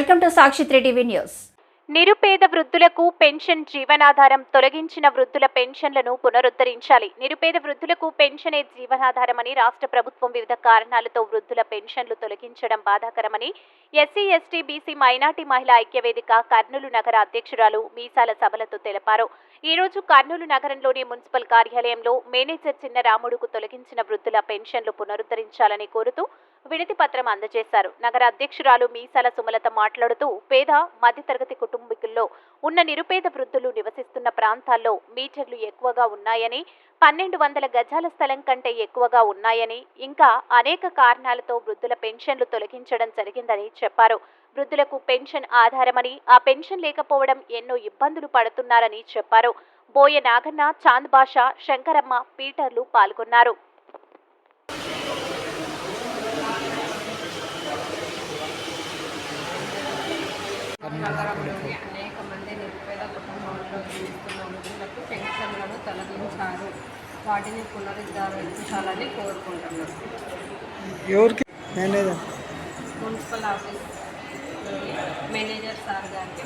Welcome to Sakshi three TV news. నిరుపేద వృద్ధులకు pension జీవనాధారం తొలగించిన వృద్ధుల పెన్షన్లను పునరుద్ధరించాలి. నిరుపేద వృద్ధులకు పెన్షనే జీవనాధారమని రాష్ట్ర ప్రభుత్వం వివిధ కారణాలతో వృద్ధుల పెన్షన్లు తొలగించడం బాధాకరమని ఎస్సీ ఎస్టీ బీసీ మైనార్టీ మహిళా ఐక్యవేదిక కర్నూలు నగర అధ్యక్షురాలు మీసాల సభలతో తెలిపారు. ఈ రోజు కర్నూలు నగరంలోని మున్సిపల్ కార్యాలయంలో మేనేజర్ చిన్న రాముడుకు తొలగించిన వృద్ధుల పెన్షన్లు పునరుద్ధరించాలని కోరుతూ వినతి పత్రం అందజేశారు. నగర అధ్యక్షురాలు మీసాల సుమలత మాట్లాడుతూ పేద మధ్యతరగతి కుటుంబీకుల్లో ఉన్న నిరుపేద వృద్ధులు నివసిస్తున్న ప్రాంతాల్లో మీటర్లు ఎక్కువగా ఉన్నాయని పన్నెండు వందల గజాల స్థలం కంటే ఎక్కువగా ఉన్నాయని ఇంకా అనేక కారణాలతో వృద్ధుల పెన్షన్లు తొలగించడం జరిగిందని చెప్పారు. వృద్ధులకు పెన్షన్ ఆధారమని ఆ పెన్షన్ లేకపోవడం ఎన్నో ఇబ్బందులు పడుతున్నారని చెప్పారు. బోయ నాగన్న చాంద్ బాషా శంకరమ్మ పీటర్లు పాల్గొన్నారు. నగరంలోని అనేక మంది నిరుపేద కుటుంబాల్లో జీవిస్తున్న వృద్ధులకు పెన్షన్లను తొలగించారు వాటిని పునరుద్ధరించాలని కోరుకుంటున్నారు ఎవరికి? Manager. Municipal office manager sir గారికి